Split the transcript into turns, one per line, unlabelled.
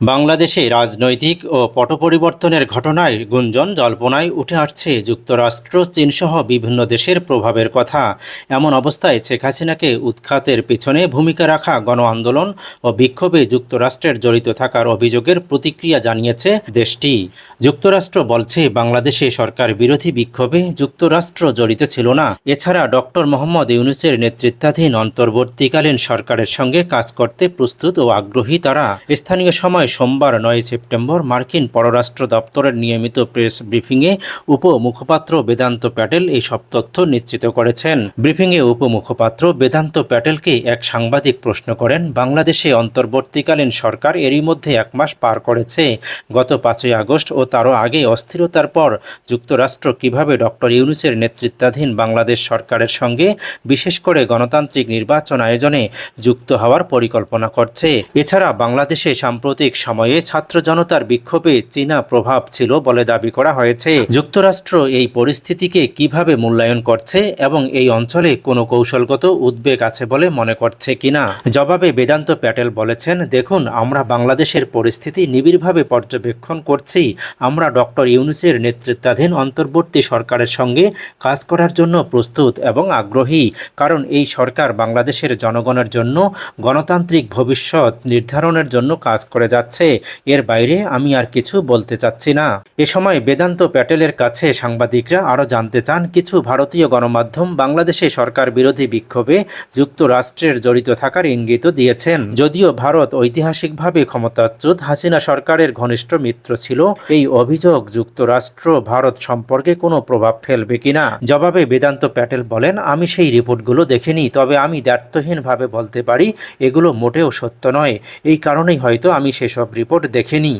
বাংলাদেশে রাজনৈতিক ও পট পরিবর্তনের ঘটনায় গুঞ্জন জল্পনায় উঠে আসছে যুক্তরাষ্ট্র, চীনসহ বিভিন্ন দেশের প্রভাবের কথা। এমন অবস্থায় শেখ হাসিনাকে উৎখাতের পিছনে ভূমিকা রাখা গণ আন্দোলন ও বিক্ষোভে যুক্তরাষ্ট্রের জড়িত থাকার অভিযোগের প্রতিক্রিয়া জানিয়েছে দেশটি। যুক্তরাষ্ট্র বলছে, বাংলাদেশে সরকার বিরোধী বিক্ষোভে যুক্তরাষ্ট্র জড়িত ছিল না। এছাড়া ডক্টর মোহাম্মদ ইউনুসের নেতৃত্বাধীন অন্তর্বর্তীকালীন সরকারের সঙ্গে কাজ করতে প্রস্তুত ও আগ্রহী তারা। স্থানীয় সময় সোমবার নয় সেপ্টেম্বর মার্কিন পররাষ্ট্র দপ্তরের নিয়মিত প্রেস ব্রিফিংয়ে উপমুখপাত্র বেদান্ত প্যাটেল এই সব তথ্য নিশ্চিত করেছেন। ব্রিফিংয়ে উপমুখপাত্র বেদান্ত প্যাটেলকে এক সাংবাদিক প্রশ্ন করেন, বাংলাদেশে অন্তর্বর্তীকালীন সরকার এরই মধ্যে এক মাস পার করেছে। গত পাঁচই আগস্ট ও তারও আগে অস্থিরতার পর যুক্তরাষ্ট্র কীভাবে ডক্টর ইউনুসের নেতৃত্বাধীন বাংলাদেশ সরকারের সঙ্গে বিশেষ করে গণতান্ত্রিক নির্বাচন আয়োজনে যুক্ত হওয়ার পরিকল্পনা করছে? এছাড়া বাংলাদেশে সাম্প্রতিক সময়ে ছাত্র জনতার বিক্ষোভে চীনা প্রভাব ছিল বলে দাবি করা হয়েছে। যুক্তরাষ্ট্র এই পরিস্থিতিকে কীভাবে মূল্যায়ন করছে এবং এই অঞ্চলে কোনো কৌশলগত উদ্বেগ আছে বলে মনে করছে কিনা? জবাবে বেদান্ত প্যাটেল বলেছেন, দেখুন, আমরা বাংলাদেশের পরিস্থিতি নিবিড়ভাবে পর্যবেক্ষণ করছি। আমরা ডক্টর ইউনুসের নেতৃত্বাধীন অন্তর্বর্তী সরকারের সঙ্গে কাজ করার জন্য প্রস্তুত এবং আগ্রহী, কারণ এই সরকার বাংলাদেশের জনগণের জন্য গণতান্ত্রিক ভবিষ্যৎ নির্ধারণের জন্য কাজ করে যাচ্ছে। এর বাইরে আমি আর কিছু বলতে চাচ্ছি না। এ সময় বেদান্ত প্যাটেলের কাছে সাংবাদিকরা আরও জানতে চান, কিছু ভারতীয় গণমাধ্যম বাংলাদেশে সরকার বিরোধী বিক্ষোভে যুক্তরাষ্ট্রের জড়িত থাকার ইঙ্গিতও দিয়েছেন। যদিও ভারত ঐতিহাসিকভাবে ক্ষমতাচ্যুত, হাসিনা সরকারের ঘনিষ্ঠ মিত্র ছিল, এই অভিযোগ যুক্তরাষ্ট্র ভারত সম্পর্কে কোনো প্রভাব ফেলবে কিনা জবাবে বেদান্ত প্যাটেল বলেন, আমি সেই রিপোর্টগুলো দেখিনি, তবে আমি দ্ব্যর্থহীনভাবে বলতে পারি, এগুলো মোটেও সত্য নয়। এই কারণেই হয়তো আমি সেসব রিপোর্ট দেখিনি